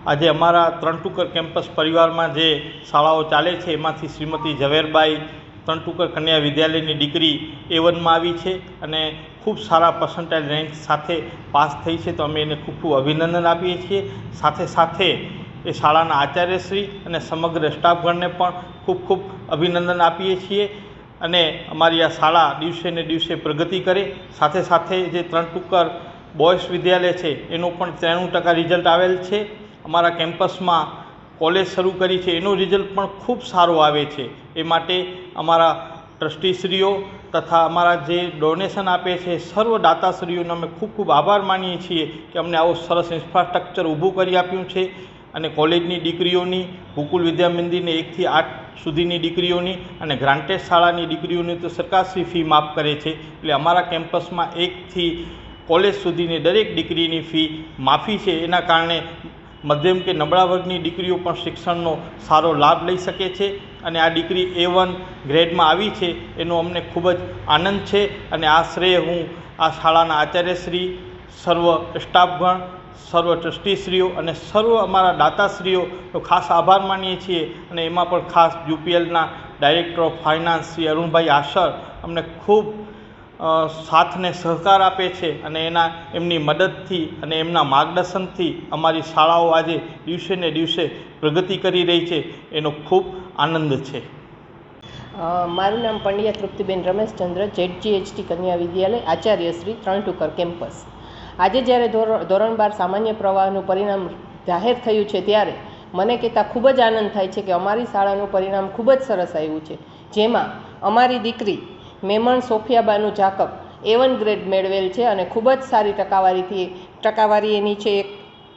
આજે અમારા ત્રણટુકર કેમ્પસ પરિવારમાં જે શાળાઓ ચાલે છે, એમાંથી શ્રીમતી ઝવેરબાઈ ત્રણટુકર કન્યા વિદ્યાલયની દીકરી એ વનમાં આવી છે અને ખૂબ સારા પર્સન્ટાઇલ રેન્ક સાથે પાસ થઈ છે, તો અમે એને ખૂબ ખૂબ અભિનંદન આપીએ છીએ. સાથે સાથે એ શાળાના આચાર્યશ્રી અને સમગ્ર સ્ટાફગણને પણ ખૂબ ખૂબ અભિનંદન આપીએ છીએ અને અમારી આ શાળા દિવસે ને દિવસે પ્રગતિ કરે. સાથે સાથે જે ત્રણટુકર બોયસ વિદ્યાલય છે, એનું પણ ત્રાણું ટકા રિઝલ્ટ આવેલ છે. અમારા કેમ્પસમાં કોલેજ શરૂ કરી છે. એનું રિઝલ્ટ પણ ખૂબ સારું આવે છે. એ માટે અમારા ટ્રસ્ટીશ્રીઓ તથા અમારા જે ડોનેશન આપે છે, સર્વ દાતાશ્રીઓનો અમે ખૂબ ખૂબ આભાર માનીએ છીએ કે અમને આવું સરસ ઇન્ફ્રાસ્ટ્રક્ચર ઊભું કરી આપ્યું છે અને કોલેજની દીકરીઓની ગોકુલ વિદ્યા એકથી આઠ સુધીની દીકરીઓની અને ગ્રાન્ટેડ શાળાની દીકરીઓની તો સરકારશ્રી ફી માફ કરે છે. એટલે અમારા કેમ્પસમાં એકથી કોલેજ સુધીની દરેક દીકરીની ફી માફી છે. એના કારણે મધ્યમ કે નબળા વર્ગની દીકરીઓ પણ શિક્ષણનો સારો લાભ લઈ શકે છે અને આ દીકરી એ વન ગ્રેડમાં આવી છે, એનો અમને ખૂબ જ આનંદ છે અને આ શ્રેય હું આ શાળાના આચાર્યશ્રી, સર્વ સ્ટાફગણ, સર્વ ટ્રસ્ટીશ્રીઓ અને સર્વ અમારા દાતાશ્રીઓનો ખાસ આભાર માનીએ છીએ અને એમાં પણ ખાસ યુપીએલના director of finance Shri Arunbhai Ashar અમને ખૂબ સાથ ને સહકાર આપે છે અને એના, એમની મદદથી અને એમના માર્ગદર્શનથી અમારી શાળાઓ આજે દિવસે ને દિવસે પ્રગતિ કરી રહી છે. એનો ખૂબ આનંદ છે. મારું નામ પંડ્યા તૃપ્તિબેન રમેશચંદ્ર જેડજીએચટી કન્યા વિદ્યાલય, આચાર્ય શ્રી ત્રણટુકર કેમ્પસ. આજે જ્યારે ધોરણ બાર સામાન્ય પ્રવાહનું પરિણામ જાહેર થયું છે ત્યારે મને કહેતા ખૂબ જ આનંદ થાય છે કે અમારી શાળાનું પરિણામ ખૂબ જ સરસ આવ્યું છે. જેમાં અમારી દીકરી Memon Sofiyabanu Jakab A one grade મેળવેલ છે અને ખૂબ જ સારી ટકાવારીથી, ટકાવારી એની છે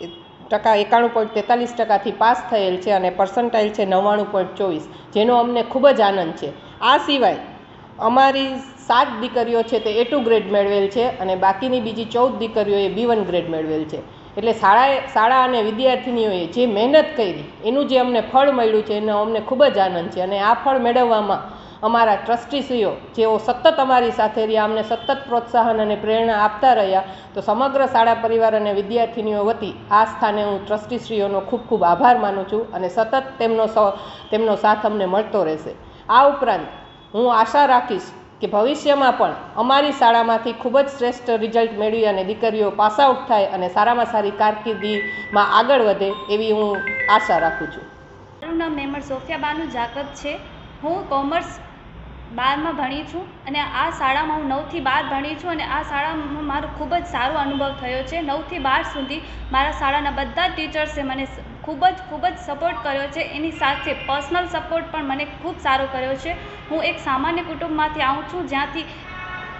એક, ટકા એકાણું પોઈન્ટ તેતાલીસ ટકાથી પાસ થયેલ છે અને પર્સન્ટાઇલ છે નવ્વાણું પોઈન્ટ ચોવીસ, જેનો અમને ખૂબ જ આનંદ છે. આ સિવાય અમારી સાત દીકરીઓ છે તે એ ટુ ગ્રેડ મેળવેલ છે અને બાકીની બીજી ચૌદ દીકરીઓએ બી વન ગ્રેડ મેળવેલ છે. એટલે શાળાએ, શાળા અને વિદ્યાર્થીનીઓએ જે મહેનત કરી, એનું જે અમને ફળ મળ્યું છે એનો અમને ખૂબ જ આનંદ છે અને આ ફળ મેળવવામાં અમારા ટ્રસ્ટીશ્રીઓ જેઓ સતત અમારી સાથે રહ્યા, અમને સતત પ્રોત્સાહન અને પ્રેરણા આપતા રહ્યા, તો સમગ્ર શાળા પરિવાર અને વિદ્યાર્થીનીઓ વતી આ સ્થાને હું ટ્રસ્ટીશ્રીઓનો ખૂબ ખૂબ આભાર માનું છું અને સતત તેમનો તેમનો સાથ અમને મળતો રહેશે. આ ઉપરાંત, હું આશા રાખીશ કે ભવિષ્યમાં પણ અમારી શાળામાંથી ખૂબ જ શ્રેષ્ઠ રિઝલ્ટ મેળવી અને દીકરીઓ પાસ આઉટ થાય અને સારામાં સારી કારકિર્દીમાં આગળ વધે એવી હું આશા રાખું છું. મારું નામ મેમર સોફિયા બાનુ જાકબ છે. હું કોમર્સ બારમાં ભણી છું અને આ શાળામાં હું નવથી બાર ભણી છું અને આ શાળામાં મારો ખૂબ જ સારો અનુભવ થયો છે. નવથી બાર સુધી મારા શાળાના બધા જ ટીચર્સે મને ખૂબ જ ખૂબ જ સપોર્ટ કર્યો છે. એની સાથે પર્સનલ સપોર્ટ પણ મને ખૂબ સારો કર્યો છે. હું એક સામાન્ય કુટુંબમાંથી આવું છું જ્યાંથી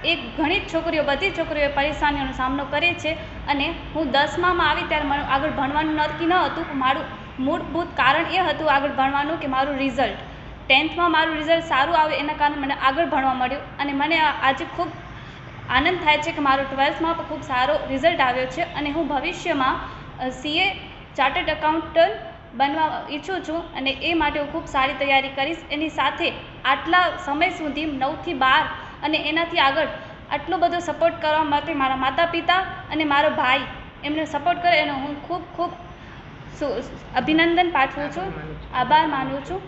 એક ઘણી જ છોકરીઓ, બધી છોકરીઓએ છોકરીઓ પરેશાનીઓનો સામનો કરે છે અને હું દસમામાં આવી ત્યારે મારું આગળ ભણવાનું નક્કી ન હતું. મારું મૂળભૂત કારણ એ હતું આગળ ભણવાનું કે મારું રિઝલ્ટ ટેન્થમાં મારું રિઝલ્ટ સારું આવે એના કારણે મને આગળ ભણવા મળ્યું અને મને આજે ખૂબ આનંદ થાય છે કે મારો ટ્વેલ્થમાં પણ ખૂબ સારો રિઝલ્ટ આવ્યો છે અને હું ભવિષ્યમાં સીએ ચાર્ટર્ડ એકાઉન્ટન્ટ બનવા ઈચ્છું છું અને એ માટે હું ખૂબ સારી તૈયારી કરીશ. એની સાથે આટલા સમય સુધી નવથી બાર અને એનાથી આગળ આટલો બધો સપોર્ટ કરવા માટે મારા માતા પિતા અને મારો ભાઈ એમને સપોર્ટ કરે એનો હું ખૂબ ખૂબ અભિનંદન પાઠવું છું. આભાર માનું છું.